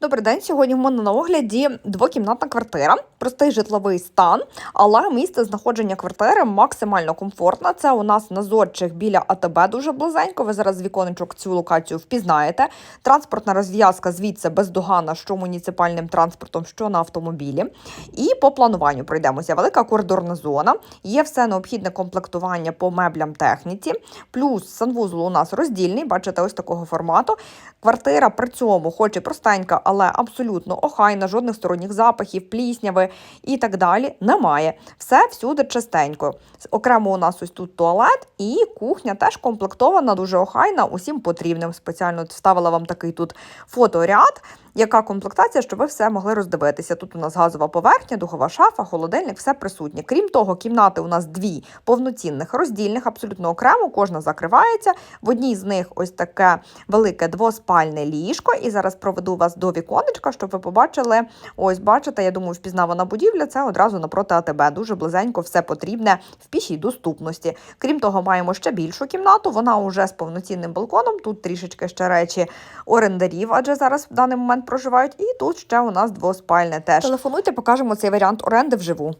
Добрий день. Сьогодні в мене на огляді двокімнатна квартира, простий житловий стан, але місце знаходження квартири максимально комфортне. Це у нас на зодчих біля АТБ дуже близенько. Ви зараз віконечок цю локацію впізнаєте. Транспортна розв'язка звідси бездоганна, що муніципальним транспортом, що на автомобілі. І по плануванню пройдемося. Велика коридорна зона. Є все необхідне комплектування по меблям техніці. Плюс санвузол у нас роздільний. Бачите, ось такого формату. Квартира при цьому, хоч і простенька, але абсолютно охайна, жодних сторонніх запахів, плісняви і так далі немає. Все всюди чистенько. Окремо у нас ось тут туалет і кухня теж комплектована, дуже охайна, усім потрібним. Спеціально вставила вам такий тут фоторяд. Яка комплектація, щоб ви все могли роздивитися? Тут у нас газова поверхня, духова шафа, холодильник, все присутнє. Крім того, кімнати у нас дві повноцінних, роздільних, абсолютно окремо, кожна закривається. В одній з них ось таке велике двоспальне ліжко. І зараз проведу вас до віконечка, щоб ви побачили. Ось, бачите, я думаю, впізнавана будівля це одразу напроти АТБ. Дуже близенько все потрібне в пішій доступності. Крім того, маємо ще більшу кімнату. Вона уже з повноцінним балконом. Тут трішечки ще речі орендарів, адже зараз в даний момент проживають. І тут ще у нас двоспальне теж. Телефонуйте, покажемо цей варіант оренди вживу.